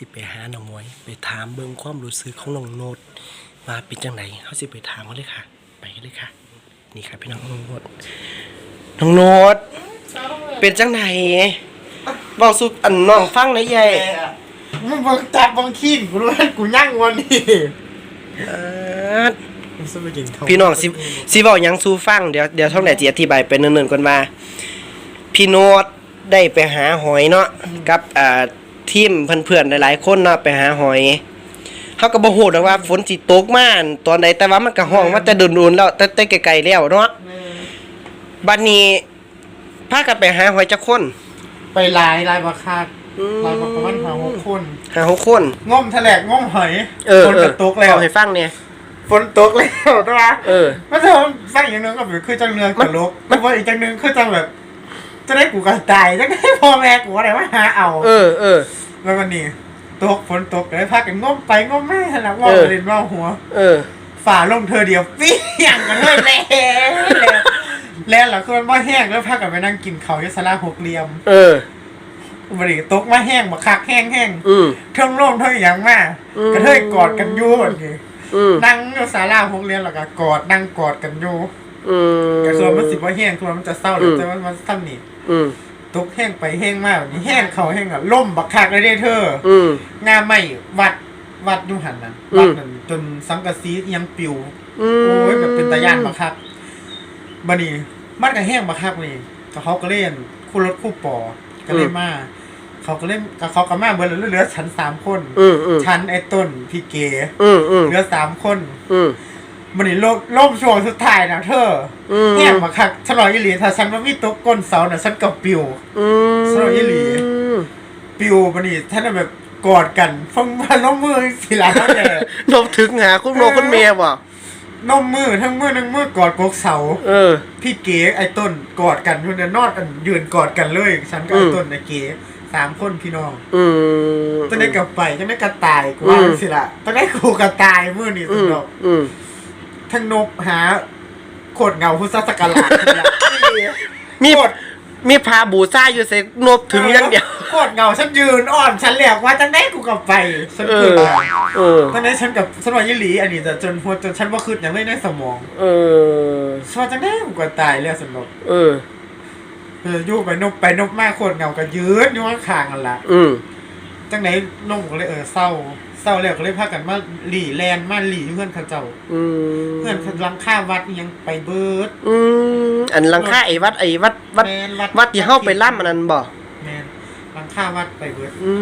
น้องก่อนสิไปหาน้องหมวย ไปถามเบิ่งความรู้สึกของน้องโนดว่าเป็นจังไดเฮาสิไปถามเขาเลยค่ะ ไปกันเลยค่ะ นี่ค่ะพี่น้องน้องโนดน้องโนดเป็นจังไดเว้าสู่อันน้องฟังหน่อยใหญ่มึงบังจับบางขี้กูรู้ว่ากูยั่งวันนี้เอิ้นมึงจะไปกินข้าวพี่น้องสิสิเว้าหยังสู่ฟังเดี๋ยวเดี๋ยวท่องไหนสิอธิบายไปเนิ่นๆก่อนว่าพี่โนดได้ไปหาหอยเนาะกับอ่า ทีมเพื่อนๆหลายๆคนเนาะไปหาหอยเขาก็บ่ฮู้ดอกว่าฝนสิตกมาอั่นตอนใดแต่ว่ามันก็ห้องมาแต่โดนๆแล้วแต่แต่ไกลๆแล้วเนาะบัดนี้พากันไปหาหอยจักคน ไปลายลายบักคาดลายบักประมาณหาหกคนหาหกคนง่อมแถลกง่อมหอยเออฝนเออจะตกแล้วเอาให้ฟังเนี่ยฝนตกแล้วตัวเออมันจะฟังอย่างหนึงก็แบบคือจังเนือกระลกมัมันนว่าอีกจังหนึงคือจังแบบ จะได้กูกันตายจะได้พ่อแม่กูอะไรมาหาเอา เออเออ แล้ววันนี้ตกฝนตกเลยพากันง่อมไปง่อมแม่หลังว่าเออเล่นว่าหัว เออฝ่าลงเธอเดียวปี้อย่างกันเลยแล้วแล้วหลังคือมันว่าแห้งแล้วพากันไปนั่งกินเขาวที่สลาหกเหลี่ยม เออบริตกมาแห้งมาคักแห้งแห้งอืมเทิงโล่งเทิงอย่างมากอืมกระเทยกอดกันอยู่แบบนี้อืมนั่งอยู่ศาลาหกเหลี่ยมแล้วก็กอดนั่งกอดกันอยู่อืมกระส่วนมันสิว่าแห้งคือมันจะเศร้าเลยแต่ว่ามันซ้ำนี่อืม ตกแห้งไปแห้งมากแบบนี้แห้งเขาแห้งอะล่มบักคักเลยเด้เธออืมงามไม่วัดวัดอยูหันนั้นอืมวัดนั้นจนสังกะสีเอียังปิวอืมโอ้ยแบบเป็นตาย่านบักคักบัดนี้มันก็แห้งบักคักนี่ก็เขาก็เล่นคู่รถคู่ปอก็เล่นมาเขาก็เล่นก็เขาก็มาเบิดเหลือฉันสามคนอืมอืมฉันไอ้ต้นพี่เก๋อืมอืมเหลือสามคนอื มบัดนี้โลกล่มช่วงสุดท้ายนะเธออืมแห้งบักคักฉันรอยี่หลีถ้าฉันว่ามีตกก้นเสาน่ะฉันก็ปิว อืมสโลว์อีหลี ปิวบัดนี้ท่านนะแบบกอดกันฟังมาล้มมือสิลาแน่นบถึงหาคุณโมคุณเมียบ่นมมือทั้งมือทั้งมือกอดกกเสา เออ พี่เก๋ไอ้ต้นกอดกันทุนนอดกันยืนกอดกันเลย ฉันกับไอ้อืม ต้นไอ้เก๋สามคนพี่น้องอืมจะได้กลับไปจะได้กระต่ายกูว่าอืม สิละจะได้กูกระต่ายมือนี่อืสุมดดอกอืม ทั้งนบหาโคตรเงาพุทธศักราชนี่ล่ะมีโคตรมีพาบูซ่าอยู่เสกนบถึงอยังเดียวโคตรเงาฉันยืนอ้อมฉันเรียกว่าจะได้กูกลับไปฉันเอขึ้นอมาเออตอนนี้ฉันกับฉันว่ายี่หลีอันนี้แต่จนหัวจนฉันว่าคืดยังไม่ได้สมอง เออชอบจังได้กูก็ตายแล้วสนุกเออเอออยู่ไปนบไปนบมากโคตรเงาก็ยืนอยู่ข้างๆกันละอืม จังไหนนงก็เลยเออเศร้าเศร้าแล้วก็เลยพากันมาหลีแลนมาหลีอยู่เพื่อนเขาเจ้าอืมเพื่อนเขาลังค่าวัดอิหยังไปเบิดอืมอันหลังค่าไอ้วัดไอ้วัดวัดแม่นวัดที่เฮาไปล่ำอันนั้นบ่แมนลังค่าวัดไปเบิดอื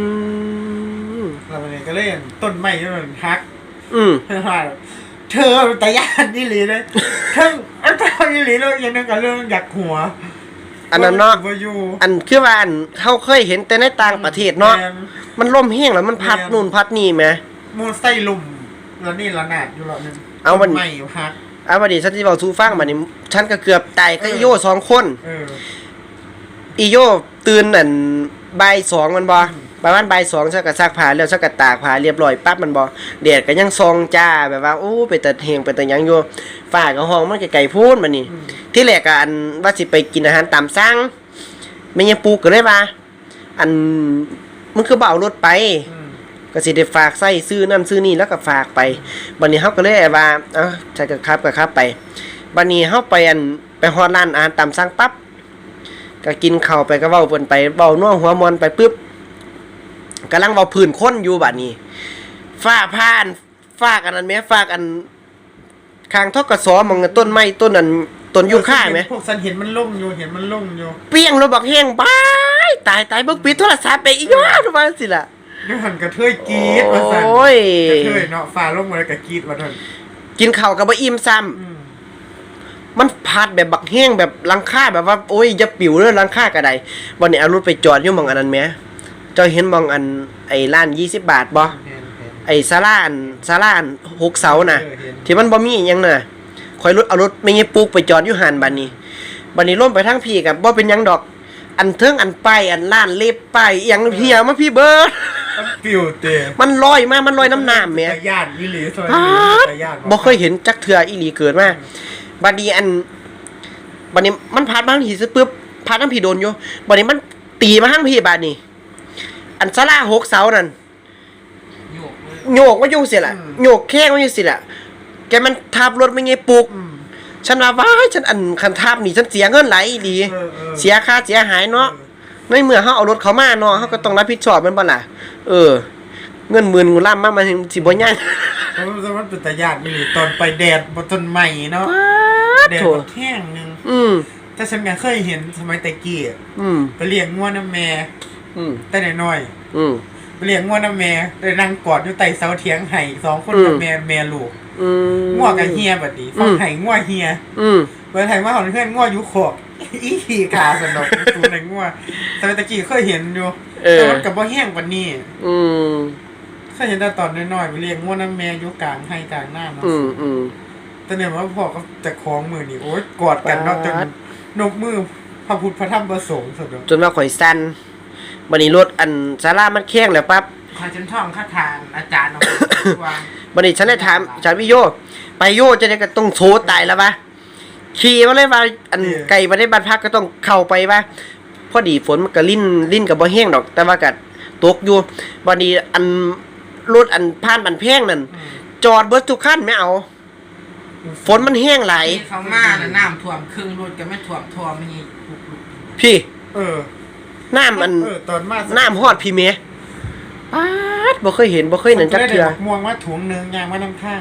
มเราเลยก็เล่นต้นไม้ที่มันฮัก อืมเธอว่าเธอตายานนี่หลีเลยเทั้งอันตายนี่หลีเลยอย่างนึงกับเรื่องอยากหัว อันนั้นเนาะว่าอยู่ อันคือว่าอันเฮาเคยเห็นแต่ในต่างประเทศเนาะแม่น มันล่มแห้งแล้วมันพัดแม่นนู่นพัดนี่แหม มูนไส้ลุ่มแล้วนี่ละนาดอยู่แล้วนึงเอาวันต้ไม่ฮัก เอาบัดนี้ฉันสิเว้าสู่ฟังบัดนี้ฉันก็เกือบตายกับอีโยสองคน เออ อีโยตื่นนั่นบ่ายสองมันบ่ประมาณบ่ายสองฉันก็ซักผ้าแล้วฉันก็ตากผ้าเรียบร้อยปั๊บมันบ่แดดก็ยังซองจ้าแบบว่าโอ้ไปแต่เฮงไปแต่หยังอยู่ฟ้าก็ห้องมันไกลๆพูนบัดนี้ อืม ที่แรกก็อันว่าสิไปกินอาหารตามสั่งแม่ยังปลูกก็เลยว่า อันมันคือบ่เอารถไปอืมก็สิได้ฝากใส่ซื้อนั่นซื้อนี่แล้วก็ฝากไปบัดนี้เฮาก็เลยว่าเอ้าใช่ก็ครับก็ครับไปบัดนี้เฮาไปอันไปฮอดร้านอาหารตามสั่งปั๊บก็กินข้าวไปก็เว้าเพิ่นไปเว้านัวหัวมวนไปปึ๊บกำลังเว้าพื้นคนอยู่บัดนี้ฟ้าผ่านฝากอันนั้นแหมฝากอันข้างทกสมองต้นไม้ต้นนั้น ต้นยูคาไหมพวกฉันเห็นมันล่มอยู่เห็นมันล่มอยู่เปี้ยงรถบักแห้งบายตายตายเบิกปิดโทรศัพท์ไปอีกแล้วทุกวันสิล่ะนี่หันกระเทยกรีดว่าสั่นโอ้ยกระเทยเนาะฟ้าล่มมาแล้วก็กรีดว่าท่านกินข้าวกับบ่อิ่มซ้อืมำมันพัดแบบบักแห้งแบบหลังคาแบบว่าโอ้ยอย่าปิวเลยหลังคากระไดวันนี้เอารถไปจอดอยู่หมองอันนั้นแหมเจ้าเห็นหมองอันไอ้ร้าน20บาทบ่เห็นเห็นไอ้ศาลาอันศาลาอันหกเสาน่ะเออเห็นที่มันบ่มีอิหยังน่ะ คอยรถเอารถไม่งี้ปลูกไปจอดอยู่หันบัดนี้บัดนี้ล่มไปทางพี่กับบ่เป็นหยังดอก อันเทิงอันป้ายอันล้านเล็บป้ายอหยังเฮียมาพี่เบิร์ดมันปิวเตะมันลอยมา มันลอยน้ำน้ำแหมตาย่านอีหลีซอยปาอีหลีดตาย่านบ่เคยเห็นจักเทืออีหลีเกิดมาบัดนี้อันบัดนี้มันพัดมาทางผีซะปึ๊บพัดทางผีโดนอยู่บัดนี้มันตีมาทางผีบาดนี้ อันศาลาหกเสานั่นโยกเลยโยกมาอยู่สิล่ะโยกแข้งมาอยู่สิล่ะ แกมันทับรถไม่ไงปลุกอืมฉันว่าว้ายฉันอันคันทับนี่ฉันเสียเงินไหลายดี เออเออ เสียค่าเสียหายเนาะในเมื่อเฮาเอารถเขามาเนาะเฮาก็ต้องรับผิดชอบแมันบ่ล่ะ เออ เงินหมื่นกูล่ำมามันสิบ่ยังแต่ว่ามันเป็นตาญาติไม่ดีตอนไปแดดบนต้นใหม่เนาะแดดโถ บักแห้งหนึงอืม แต่ฉันก็เคยเห็นสมัยแต่กี้อะอืม ไปเลี้ยงงัวน้ำแม่อืม แต่น้อยอืมๆไป เลี้ยงงัวน้ำแม่ได้นั่งกอดอยู่ใต้เสาเถียงไห้สองคนอืมกับแม่แม่ลูกอืมงัวกับเฮียบัดนี้ฟังอืมไห้งัวเฮียอืมเปิดไห้มาของเพื่อนงัวอยู่ขอกอีขี่ขาสนดอกตูในงัวแต่ตะกี้เคยเห็นอยู่เออแต่มันกับบ่แห้งกว่านี้อืมเคยเห็นแต่ตอนน้อยๆไปเลี้ยงงัวน้ำแม่อยู่กลางไห้กลางหน้าเนาะอืมอืมแต่เนี่ยว่าพ่อก็จะคล้องมือนี่โอ๊ยกอดกันเนาะจนปาดนกมือพระพุทธพระธรรมประสงค์สุดยอดจนว่าข่อยสั่น บัดนี้รถอันศาลามันแข้งแล้วปั๊บคอยจนท่องคาถานอาจารย์เอาไปวางบัดนี้ฉันได้ถามอาจารย์วิโย ไปโยจะได้ก็ต้องโชว์ตายแล้วปะขี่มาเลยว่าอันไก่มาได้บ้านพักก็ต้องเข้าไปว่าพอดีฝนมันก็ลิ้นลิ้นกับบ่แห้งดอก แต่ว่าก็ตกอยู่บัดนี้อันรถอันผ่านบันแพงนั่นจอดเบิดทุกคันไม่เอา ฝนมันแห้งหลายที่เขามาน่ะน้ำท่วมครึ่งรถก็ไม่ท่วมท่วมไม่ยี่ลุกลุกพี่ เออ น้ำอันเออตอนมาน้ำฮอดพี่เมย์ป๊าดบ่เคยเห็นบ่เคยนั่นจักเทื่อได้ม่วงมาถุงหนึงยางมาน้ำข้าง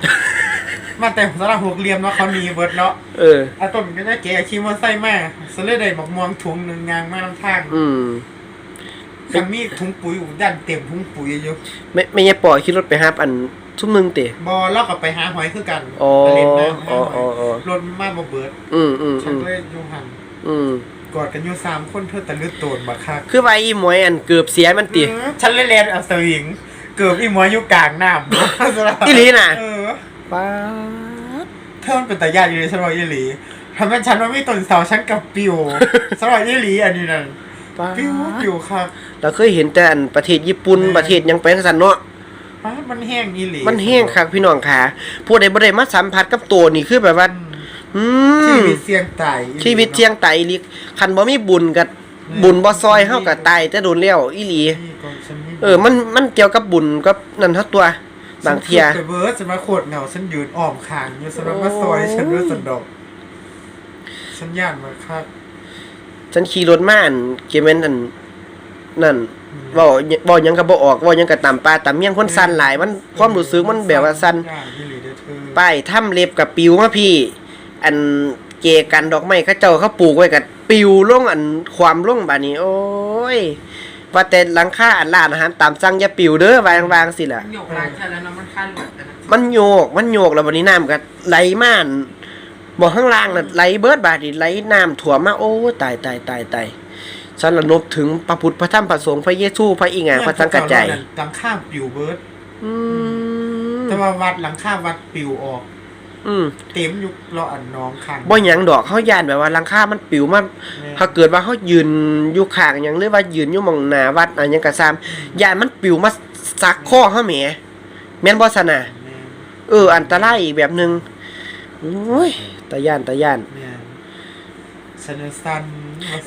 มาแต่สำหรับหกเหลี่ยมเนาะเขามีเบิดเนาะเอออาต้นก็จะเก๋ขี่มอเตอร์ไซค์มาสเลยได้บอกม่วงถุงหนึงยางมาน้ำข้างอืมคันมีถุงปุ๋ยอยู่ด้านเต็มถุงปุ๋ยอยู่ไม่ไม่ใช่ปล่อยขี่รถไปฮับอันทุ่มหนึงเตะบอเรากับไปหาหอยคือกันอ๋อไปเล่นน้ำหาอ๋อหอ๋ออยอ๋อรถมาบ่เบิด อืมอืมฉัอืนมก็เลยอยู่หันอืม กอดกันอยู่สามคนเธอตะลึดโตนบักคักคือว่าอีหมวยอันเกือบเสียมันติอืมฉันเล่นเล่นเอาสวิงเกือบอีหมวยอยู่กลางน้ำอีหลีน่ะเออป๊าดเธอมันเป็นตาญาติอยู่เลยฉันบอกอีหลีทำให้ฉันว่ามีต้นเสาฉันกับปิวสำหรับอีหลีอันนี้นั่นป๊าปิวดปิวครับ เราเคยเห็นแต่อันประเทศญี่ปุ่นประเทศหยังไปจังซั่นเนาะป้าดมันแห้งอีหลีมันแห้งคักพี่น้องขาผู้ใดบ่ได้มาสัมผัสกับตัวนี่คือแบบว่า อื ชีมวิตเสี่ยงตายอีหลีชีวิตเสี่ยงตายอีหลีคันบ่มีบุญกับบุญบ่ซอยเฮาก็ตายแต่โดนแล้วอีหลี นี่ก่อนฉันไม่เออ มัน มันเกี่ยวกับบุญกับนั่นเท่าตัว บางเทีย ฉันคือไปเบิร์ดฉันมาโคตรเหงาฉันยืนอ้อมคางอยู่สำหรับมาซอยฉันด้วยสันดอกฉันย่านมาครับฉันขี่รถมาอันเกมเมนอันนั่นเว้าเว้าหยังก็บ่ออกเว้าหยังก็ตามป่าตามเมียงคนสั่นหลายมันความรู้สึกมันแบบว่าสั่นย่านอีหลีเด้อเธอป้ายถ้ำเล็บกับปิวมาพี่ อันเจกันดอกไม้เขาเจ้าเขาปลูกไว้กับปิวลงอันความลงบาดนี้ โอ้ยว่าแต่หลังคาอันร้านอาหารตามสั่งอย่าปิวเด้อวางวางสิล่ะโยกหลายเท่าแล้วเนาะมันคันหลุดแต่นะมันโยกมันโยกแล้ววันนี้น้ำก็ไหลมาอั่นบ่ข้างล่างน่ะไหลเบิดบาดนี่ไหลน้ำถ่วมมาโอ้ตายตายตายตายฉันระนบถึงพระพุทธพระธรรมพระสงฆ์พระเยซูพระอีหงาพระสังกัจจายหลังข้ามปิวเบิร์ดอืมแต่ว่าวัดหลังข้าวัดปิวออก อืมเต็มอยู่เลาะอันน้องคันบ่หยังดอกเฮาย่านแบบว่าหลังคามันปิวมาถ้าเกิดว่าเฮายืนอยู่ข้างหยังหรือว่ายืนอยู่หม่องหน้าวัดอันหยังก็ซ้ำย่านมันปิวมาซักคอเฮาแหมแม่นบ่ซะน่ะเออ อันตรายอีกแบบหนึงโอ้ยตาย่านตาย่านเนี่ยฉันสัน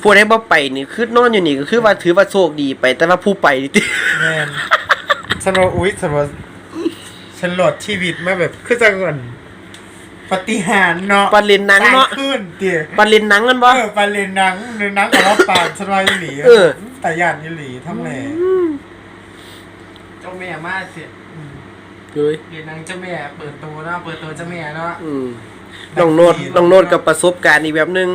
ผู้ใดบ่ไปนี่คือนอนอยู่นี่ก็คือว่าถือว่าโชคดีไป แต่ว่าผู้ไปนี่ติ แม่นฉันว่าอุ๊ยฉันว่าฉันหลอดชีวิตมาแบบคือจังก่อน ปฏิหารย์เนาะปาเล่นหนังเนาะตยขึ้นเตี๋ยปาเล่นหนังกันบ่ เออไปเรียนหนังเรียนหนังกับว่าปานฉันว่าอีหลีเออ แต่ย่านอีหลีทำแหล่เจ้าแม่มาเสร็จเฮ้ยเรียนนางเจ้าแม่เปิดตัวเนาะเปิดตัวเจ้าแม่เนาะอืมน้องโนดน้องโนดกับประสบการณ์อีกแบบหนึง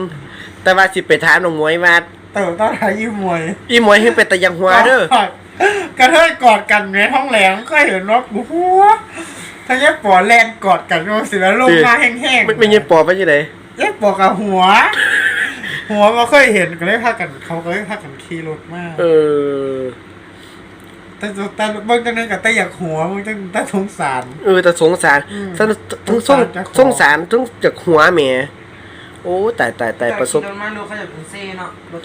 แต่ว่าสิไปถามน้องหมวยว่าแต่ว่าต้องทายยิ้มมวยอีหมวยเฮ็ดเป็นตะยังหัวเด้อ กระเทยกอดกันในห้องแหลงก็เห็นว่ากูหัว ถ้าแยกปอแลนกอดกันก็สิแล้วลงมาแห้งๆไม่ไม่ยิงปอบไปจังได๋แยกปอกับหัว หัวมาเคยเห็นก็เลยพากันเขาก็เลยพากันขี่รถมากเออแต่แต่เบิ่งจังนึงกับแต่อยากหัวมึงจังแต่สงสารเออแต่สงสารอืมทั้งทั้งสงสงสารเจ้าของสงสารทั้งจากหัวแหมโอ้ตายตายตายประสบเจ้าขี่ถมาดูเขาจะเป็นเซ่เนาะรถ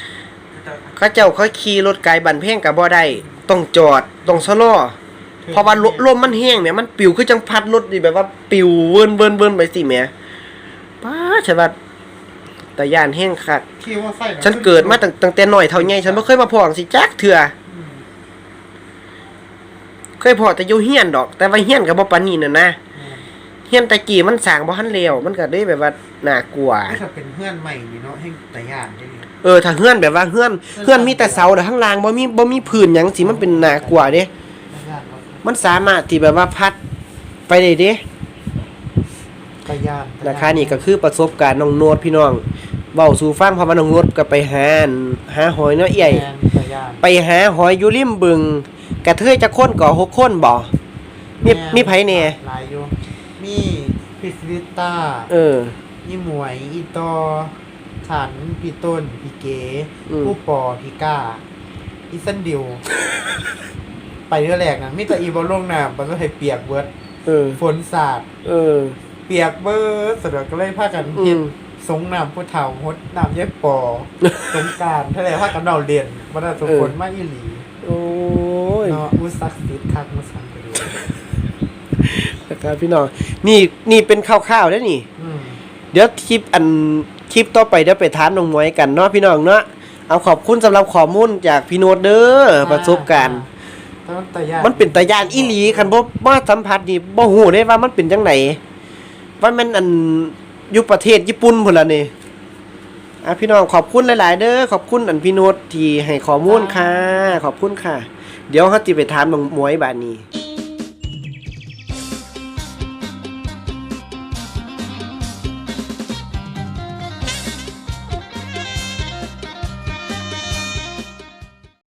เจ้าเขาเจ้าเขาขี่รถไกลบันเพ่งกับบ่ได้ต้องจอดต้องชะลอ เพราะว่าลลมมันแห้งแหมมันปิวคือจังพัดรถนี่แบบว่าปิวเวินเวินเวินไปสิแหมป้าใช่ว่าแต่ย่านแห้งคัก ขี่ว่าไฟฉันเกิดมาตั้งตั้งแต่น้อยเท่าใหญ่ฉันบ่เคยมาพ้อจังสิจักเทื่อเคยพอแต่อยู่เฮียนดอก แต่ว่าเฮียนก็บ่ปานนี้น่ะนะเฮียนตะกี้มันสร้างบ่ทันแล้วมันก็ได้แบบว่าน่ากลัวถ้าจะเป็นเพื่อนใหม่นี่เนาะให้แต่ย่านได้เลยเออถ้าเฮือนแบบว่าเฮือนเฮือนมีแต่เสาแต่ข้างล่างบ่มีบ่มีพื้นหยังสิมันเป็นน่ากลัวเด้ มันสามารถที่แบบว่าพัดไปได้เด้แต่ย่านนะคะนี่ก็คือประสบการณ์น้องโนดพี่น้องเว้าสู่ฟังเพราะว่าน้องโนดก็ไปหาอั่นหาหอยเนาะเอี้ยแมนแต่ย่านไปหาหอยอยู่ริมบึง กระเทยจะค้นก่อหกคนบ่มีแมีไผแหน่หลายอยู่มีพิสลิต้าเอออีหมวยอีตอฉันพี่ต้นพี่เก๋อืมผู้ปอพี่ก้าอีสันดิว ไปเรือแรกนะมีแต่อีบอลลงน้ำมันก็ให้เปียกเบิดเออ ฝนสาด เออ เปียกเบิดสะดวกก็เลยพากันอืเฮ็ดม สงน้ำผู้เฒ่าฮดน้ำเย็บปอ สงกรารทะเลพากันเราเรียนบ่ได้ทุกคนมาอีหลีโอ้ย เนาะอุซักซิดคักมาสั่งไปดูนะครับพี่น้องนี่นี่เป็นคร่าวๆแล้วนี่ อืมเดี๋ยวคลิปอันคลิปต่อไปเดี๋ยวไปถามน้องหมวยกันเนาะพี่น้องเนาะเอาขอบคุณสำหรับข้อมูลจากพี่โนตเด้อประสบการณ์แต่ มันแต่ยานมันเป็นตายานอีหลีคันบ่มาสัมผัสนี่บ่ฮู้ได้ว่ามันเป็นจังไดว่ามันอันอยู่ประเทศญี่ปุ่นพุ่นล่ะนี่อะพี่น้องขอบคุณหลาย ๆ เด้อขอบคุณอันพี่โนตที่ให้ข้อมูลค่ะ ขอบคุณค่ะ เดี๋ยวเฮาสิไปถามน้องหมวยบาดนี้